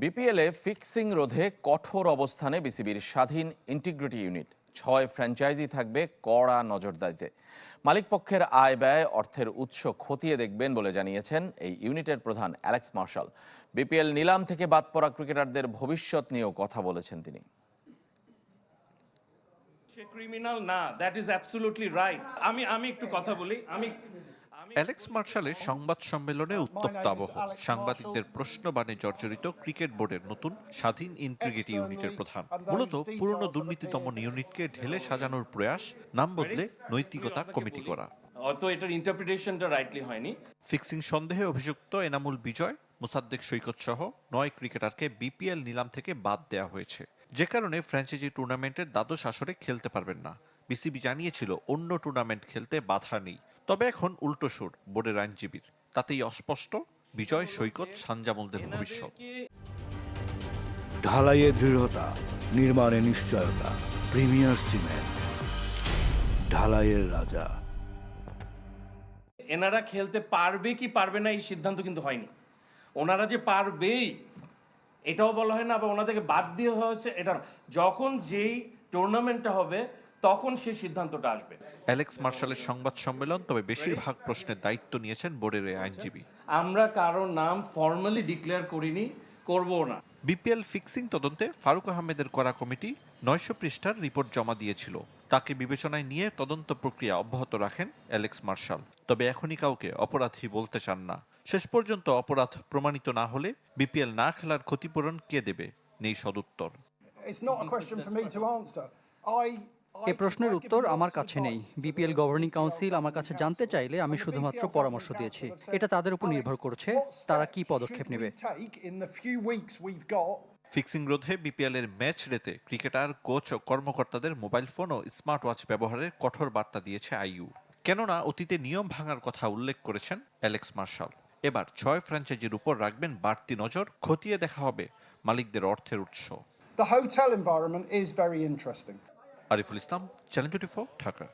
বিপিএলে ফিক্সিং রোধে কঠোর অবস্থানে বিসিবির স্বাধীন ইন্টিগ্রিটি ইউনিট ছয় ফ্র্যাঞ্চাইজি থাকবে কড়া নজরদারিতে। মালিকপক্ষের আয় ব্যয় অর্থের উৎস খতিয়ে দেখবেন বলে জানিয়েছেন এই ইউনিটের প্রধান অ্যালেক্স মার্শাল বিপিএল নিলাম থেকে বাদ পড়া ক্রিকেটারদের ভবিষ্যৎ নিয়েও কথা বলেছেন তিনি। ক্রিমিনাল না দ্যাট ইজ অ্যাবসলিউটলি রাইট আমি আমি একটু কথা বলি, আমি অ্যালেক্স মার্শালের সংবাদ সম্মেলনে উত্তপ্ত আবহ। সাংবাদিকদের প্রশ্নবাণে জর্জরিত ক্রিকেট বোর্ডের নতুন স্বাধীন ইন্টিগ্রিটি ইউনিটের প্রধান। মূলত পুরনো দুর্নীতিতম ইউনিটকে ঢেলে সাজানোর প্রয়াস নাম বদলে নৈতিকতা কমিটি করা। অত এটার ইন্টারপ্রিটেশনটা রাইটলি হয়নি। ফিক্সিং সন্দেহে অভিযুক্ত এনামুল বিজয় মোসাদ্দেক সৈকত সহ নয় ক্রিকেটারকে বিপিএল নিলাম থেকে বাদ দেওয়া হয়েছে। যে কারণে ফ্র্যাঞ্চাইজি টুর্নামেন্টের দ্বাদশ আসরে খেলতে পারবেন না। বিসিবি জানিয়েছিল অন্য টুর্নামেন্ট খেলতে বাধা নেই। তবে এখন উল্টো সুর বোর্ডের আইনজীবীর। তাতেই অস্পষ্ট বিজয় সৈকত সানজামুলদের ভবিষ্যৎ। ঢালাইয়ে দৃঢ়তা নির্মাণে নিশ্চয়তা প্রিমিয়ার সিমেন্ট। ঢালাইয়ের রাজা। এনারা খেলতে পারবে কি পারবে না এই সিদ্ধান্ত কিন্তু হয়নি। ওনারা যে পারবেই এটাও বলা হয় না আবার ওনাদেরকে বাদ দিয়ে হয়েছে এটা যখন যেই টুর্নামেন্টটা হবে তখন সেই সিদ্ধান্তটা আসবে। অ্যালেক্স মার্শালের সংবাদ সম্মেলন তবে বেশিরভাগ প্রশ্নের দায়িত্ব নিয়েছেন বোর্ডের এই আইনজীবী। আমরা কারও নাম ফর্মালি ডিক্লেয়ার করিনি করব না। বিপিএল ফিক্সিং তদন্তে ফারুক আহমেদের করা কমিটি নয়শো পৃষ্ঠার রিপোর্ট জমা দিয়েছিল। তাকে বিবেচনায় নিয়ে তদন্ত প্রক্রিয়া অব্যাহত রাখেন অ্যালেক্স মার্শাল। তবে এখনই কাউকে অপরাধী বলতে চান না। শেষ পর্যন্ত অপরাধ প্রমাণিত না হলে বিপিএল না খেলার ক্ষতিপূরণ কে দেবে? নেই সদুত্তর। It's not a question for me to answer. I. এ প্রশ্নের উত্তর আমার কাছে নেই। বিপিএল গভর্নিং কাউন্সিল আমার কাছে জানতে চাইলে আমি শুধুমাত্র পরামর্শ দিয়েছি। এটা তাদের উপর নির্ভর করছে তারা কি পদক্ষেপ নেবে। ফিক্সিং রোধে বিপিএল এর ম্যাচ রেতে ক্রিকেটার কোচ ও কর্মকর্তাদের মোবাইল ফোন ও স্মার্ট ওয়াচ ব্যবহারের কঠোর বার্তা দিয়েছে আইইউ। কেননা অতীতে নিয়ম ভাঙার কথা উল্লেখ করেছেন অ্যালেক্স মার্শাল। এবার ছয় ফ্র্যাঞ্চাইজির উপর রাখবেন বাড়তি নজর খতিয়ে দেখা হবে মালিকদের অর্থের উৎস। The hotel environment is very interesting. Ariful Islam channel twenty Dhaka.